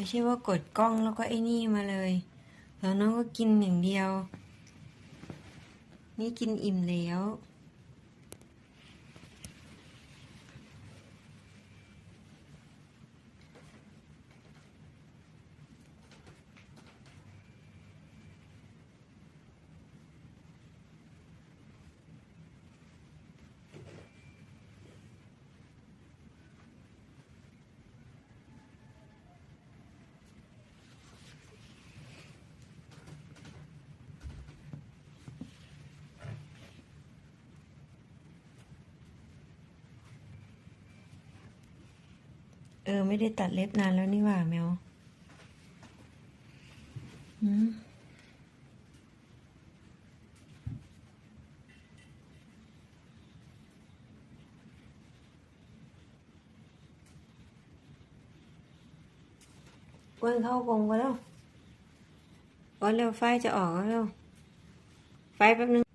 ไม่ใช่ว่ากดกล้องแล้วก็ไอ้นี่มาเลย แล้วน้องก็กินอย่างเดียว นี่กินอิ่มแล้ว ออ ไม่ได้ตัดเล็บนานแล้วนี่หว่าแมวหืมอ้วนเข้ากรงไปแล้วอ้วนเร็วไฟจะออกแล้วเร็วไฟแป๊บนึง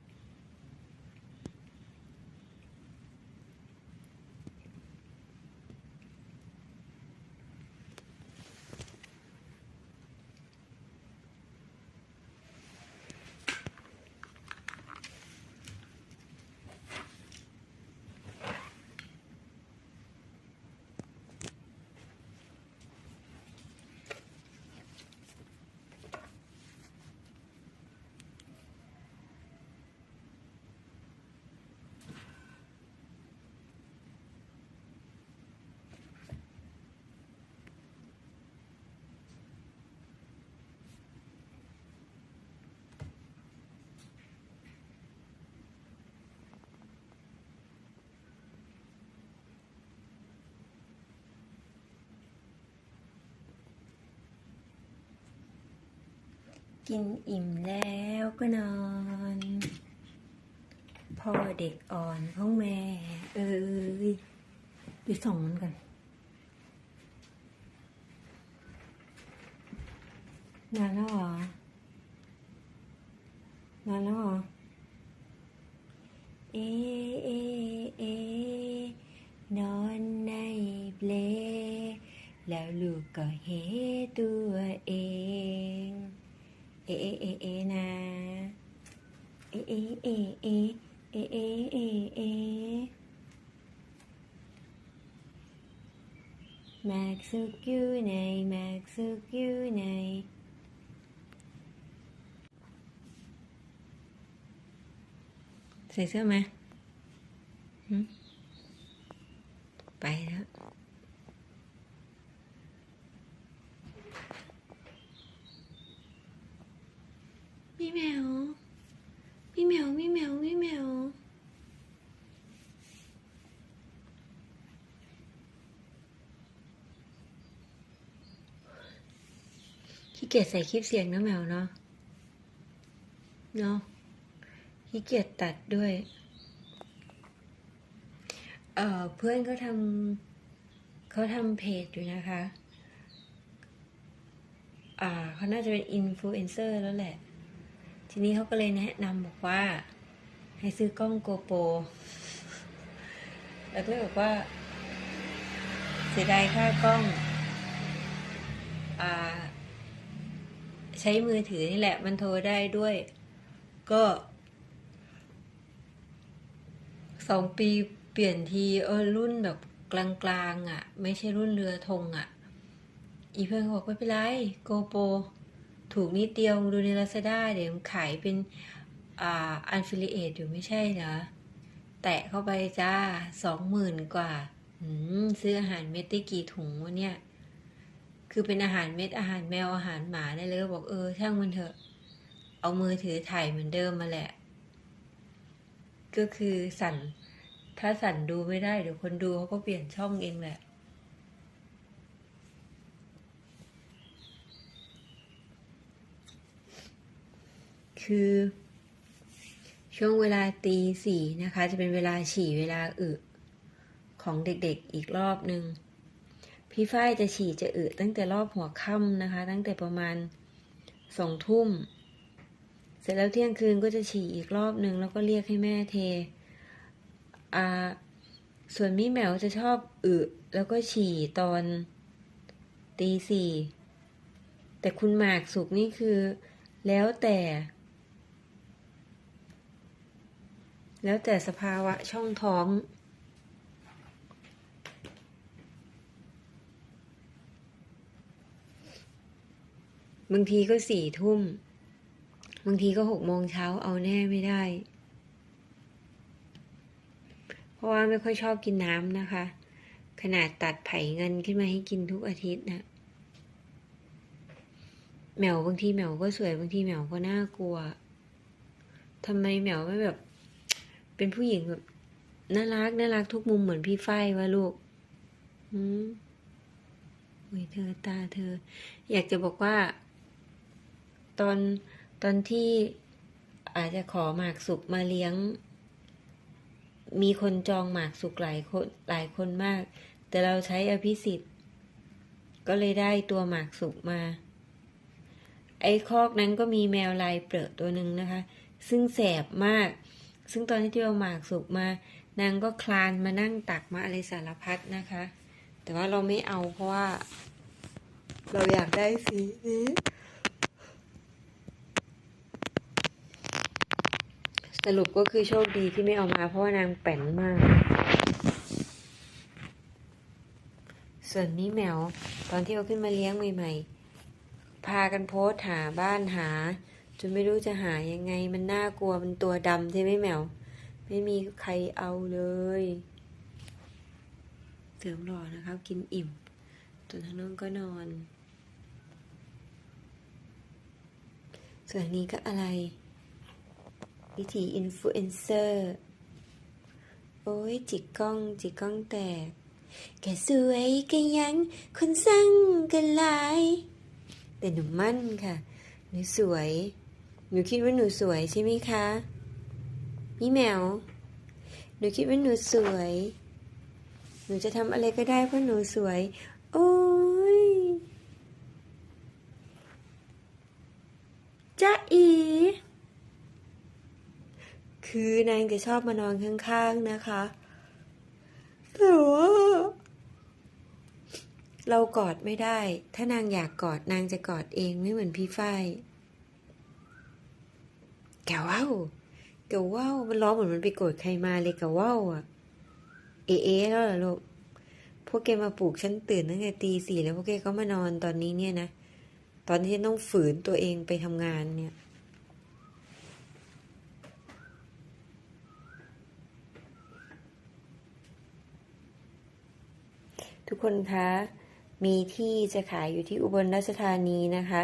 กินอิ่มแล้วก็นอน พ่อเด็กอ่อนของแม่ เอ้ยไปส่องมันกัน นานแล้วเหรอนานแล้วเหรอ เอ เอ เอ นอนในเปลแล้วลูกก็เฮตัวเอง เอะเอะเอะเอะนะเอะเอะเอะเอะเอะเอะเอะเอะแม็กซุกอยู่ไหนแม็กซุกอยู่ไหนใส่เสื้อไหมหึไปแล้ว พี่แมว พี่แมว พี่แมว พี่แมว ขี้เกียจใส่คลิปเสียงนะแมวเนาะ เนาะ ขี้เกียจตัดด้วย เอ่อ เพื่อนเขาทำเขาทำเพจอยู่นะคะ อ่า เขาน่าจะเป็นอินฟลูเอนเซอร์แล้วแหละ ทีนี้เขาก็เลยแนะนำบอกว่า ให้ซื้อกล้องโกโปรแล้วก็เลยบอกว่า เสียดายค่ากล้องอใช้มือถือนี่แหละ มันโทรได้ด้วย ก็สองปีเปลี่ยนทีเออรุ่นแบบกลางๆอะ ไม่ใช่รุ่นเรือธงอะ อีเพื่อนเขาบอกไม่เป็นไรโกโปร ถูกนิดเดียวดูใน Lazada เดี๋ยวขายเป็นอ่าอันฟิลิเอตอยู่ไม่ใช่เหรอแตะเข้าไปจ้าสองหมื่นกว่าซื้ออาหารเม็ดได้กี่ถุงวะเนี่ย คือเป็นอาหารเม็ดอาหารแมวอาหารหมาได้เลยก็บอกเออ ช่างมันเถอะ เอามือถือถ่ายเหมือนเดิมมาแหละ ก็คือสั่น ถ้าสั่นดูไม่ได้เดี๋ยวคนดูเขาก็เปลี่ยนช่องเองแหละ คือ ช่วงเวลาตีสี่นะคะ จะเป็นเวลาฉี่เวลาอึของเด็กๆอีกรอบหนึ่งพี่ฝ้ายจะฉี่จะอึตั้งแต่รอบหัวค่ำนะคะ ตั้งแต่ประมาณสองทุ่ม เสร็จแล้วเที่ยงคืนก็จะฉี่อีกรอบหนึ่งแล้วก็เรียกให้แม่เทอ่าส่วนมี่แมวจะชอบอึแล้วก็ฉี่ตอนตีสี่แต่คุณหมากสุกนี่คือ แล้วแต่ แล้วแต่สภาวะช่องท้องบางทีก็สี่ทุ่ม บางทีก็หกโมงเช้าเอาแน่ไม่ได้ เพราะว่าไม่ค่อยชอบกินน้ำนะคะ ขนาดตัดไผ่เงินขึ้นมาให้กินทุกอาทิตย์นะแมวบางทีแมวก็สวยบางทีแมวก็น่ากลัวทำไมแมวไม่แบบ เป็นผู้หญิงแบบน่ารักน่ารักทุกมุมเหมือนพี่ฝ้ายวะลูก อืมโอ้ยเธอตาเธอ อยากจะบอกว่า ตอนตอนที่อาจจะขอหมากสุกมาเลี้ยง มีคนจองหมากสุกหลายคนหลายคนมาก แต่เราใช้อภิสิทธิ์ ก็เลยได้ตัวหมากสุกมา ไอ้คอกนั้นก็มีแมวลายเปลือกตัวหนึ่งนะคะ ซึ่งแสบมาก ซึ่งตอนที่เอาหมากสุกมานางก็คลานมานั่งตักมาอะไรสารพัดนะคะ แต่ว่าเราไม่เอาเพราะว่า เราอยากได้สีนี้สรุปก็คือโชคดีที่ไม่เอามาเพราะว่านางแป่นมาก ส่วนนี้แมวตอนที่เอาขึ้นมาเลี้ยงใหม่ๆ พากันโพสต์หาบ้านหา จนไม่รู้จะหายังไง มันน่ากลัวมันตัวดำใช่ไหมแมว ไม่มีใครเอาเลย เสริมหล่อนะครับ กินอิ่มส่วนทางน้องก็นอน ส่วนนี้ก็อะไร วิธีอินฟลูเอนเซอร์ โอ้ยจิกกล้องจิกกล้องแตกแกสวยก็ยัง คนสั่งกันหลาย แต่หนูมั่นค่ะหนูสวย หนูคิดว่าหนูสวยใช่ไหมคะพี่แมว หนูคิดว่าหนูสวย หนูจะทำอะไรก็ได้เพราะหนูสวย โอ้ยจ้าอี คือนางจะชอบมานอนข้างๆนะคะ แต่ว่าเรากอดไม่ได้ ถ้านางอยากกอดนางจะกอดเองไม่เหมือนพี่ฝ้าย แกว้าวแกว้าวมันร้องเหมือนมันไปโกรธใครมาเลยแกว้าวอะ เอะเอะแล้วเหรอลูกพวกแกมาปลุกฉันตื่นตั้งแต่ตีสี่แล้วพวกแกก็มานอนตอนนี้เนี่ยนะ ตอนที่ฉันต้องฝืนตัวเองไปทำงานเนี่ยทุกคนคะ มีที่จะขายอยู่ที่อุบลราชธานีนะคะ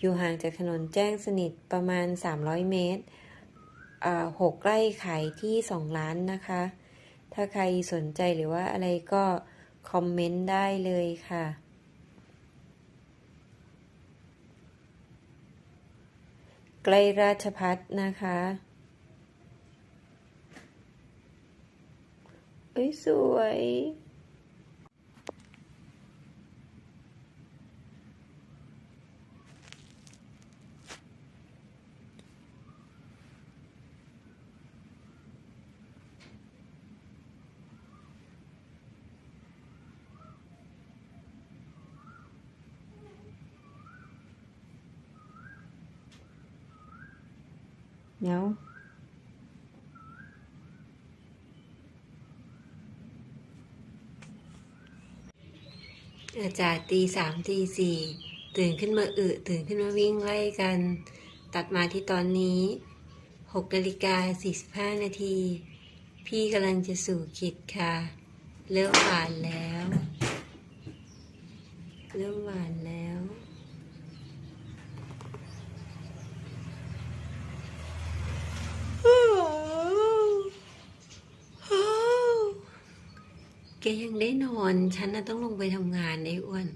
อยู่ห่างจากถนนแจ้งสนิทประมาณ 300 เมตรหกไร่ขายที่ 2 ล้านนะคะ ถ้าใครสนใจหรือว่าอะไรก็คอมเมนต์ได้เลยค่ะ ใกล้ราชพัฒนะคะ เอ้ย สวย เดี๋ยวอาจารย์ตีสามตีสี่ตื่นขึ้นมาอึตื่นขึ้นมาวิ่งไล่กัน ตัดมาที่ตอนนี้หกนาฬิกาสี่สิบห้านาที พี่กำลังจะสู่ขิดค่ะเริ่มหวานแล้ว เริ่มหวานแล้ว แกยังได้นอน ฉันน่ะต้องลงไปทำงานไอ้อ้วน